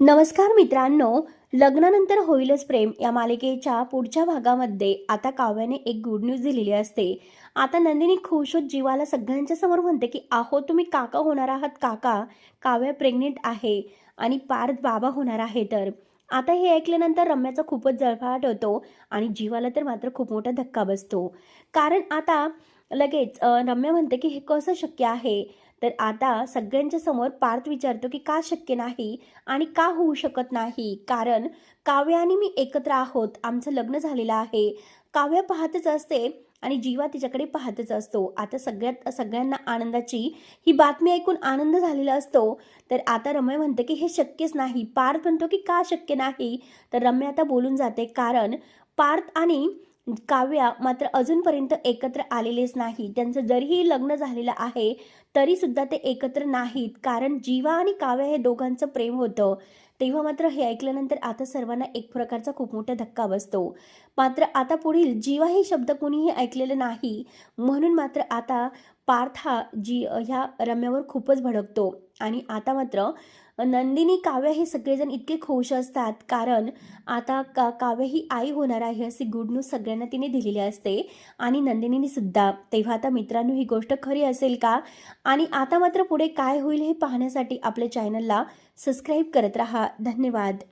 नमस्कार मित्रांनो लग्नानंतर होईलच प्रेम या मालिकेच्या पुढच्या भागामध्ये आता काव्याने एक गुड न्यूज दिलेली असते. आता नंदिनी खुश होत जीवाला सगळ्यांच्या समोर म्हणते की आहो तुम्ही काका होणार आहात काका. काव्या प्रेग्नेंट आहे आणि पार्थ बाबा होणार आहे तर. आता हे ऐकल्यानंतर रम्याचा खूपच जळफळाट होतो आणि जीवाला तर मात्र खूप मोठा धक्का बसतो. कारण आता लगेच रम्या म्हणते की हे कसं शक्य आहे? तर आता सगळ्यांच्या समोर पार्थ विचारतो की का शक्य नाही आणि का होऊ शकत नाही? कारण काव्य आणि मी एकत्र आहोत. आमचं लग्न झालेलं आहे. काव्य पाहतच असते आणि जीवा तिच्याकडे पाहतच असतो. आता सगळ्यात सगळ्यांना आनंदाची ही बातमी ऐकून आनंद झालेला असतो. तर आता रम्या म्हणते की हे शक्यच नाही. पार्थ म्हणतो की का शक्य नाही? तर रम्या आता बोलून जाते कारण पार्थ आणि काव्या मात्र अजूनपर्यंत एकत्र आलेलेच नाही त्यांचं जरीही लग्न झालेलं आहे तरी सुद्धा ते एकत्र नाहीत. कारण जीवा आणि काव्या हे दोघांचं प्रेम होतं. तेव्हा मात्र हे ऐकल्यानंतर आता सर्वांना एक प्रकारचा खूप मोठा धक्का बसतो. मात्र आता पुढील जीवा हे शब्द कोणीही ऐकलेलं नाही म्हणून मात्र आता पार्थ हा जी ह्या रम्यावर खूपच भडकतो. आणि आता मात्र नंदिनी काव्य हे सगळेजण इतके खुश असतात कारण आता का काव्य ही आई होणार आहे अशी गुड न्यूज सगळ्यांना तिने दिलेली असते. आणि नंदिनीने सुद्धा. तेव्हा आता मित्रांनो ही गोष्ट खरी असेल का? आणि आता मात्र पुढे काय होईल हे पाहण्यासाठी आपल्या चॅनलला सबस्क्राईब करत राहा. धन्यवाद.